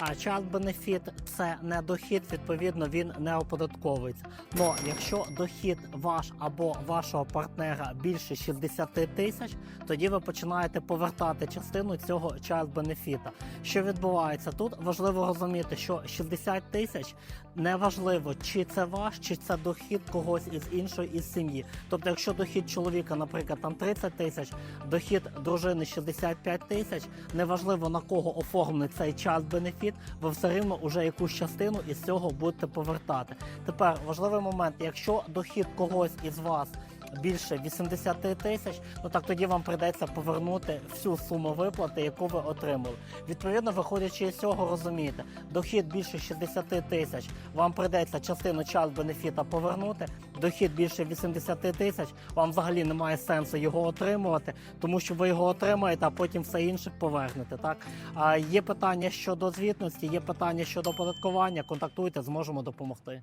А час бенефіт це не дохід, відповідно, він не оподатковується. Но якщо дохід ваш або вашого партнера більше 60 тисяч, тоді ви починаєте повертати частину цього час бенефіта. Що відбувається тут? Важливо розуміти, що 60 тисяч неважливо, чи це ваш, чи це дохід когось із іншої із сім'ї. Тобто, якщо дохід чоловіка, наприклад, там 30 тисяч, дохід дружини 65 тисяч, неважливо на кого оформлений цей час бенефіт, ви все рівно вже якусь частину із цього будете повертати. Тепер важливий момент, якщо дохід когось із вас більше 80 тисяч, ну так тоді вам прийдеться повернути всю суму виплати, яку ви отримали. Відповідно, виходячи з цього, розумієте, дохід більше 60 тисяч, вам прийдеться частину час бенефіта повернути. Дохід більше 80 тисяч, вам взагалі немає сенсу його отримувати, тому що ви його отримаєте, а потім все інше повернете. Так а є питання щодо звітності, є питання щодо оподаткування. Контактуйте, зможемо допомогти.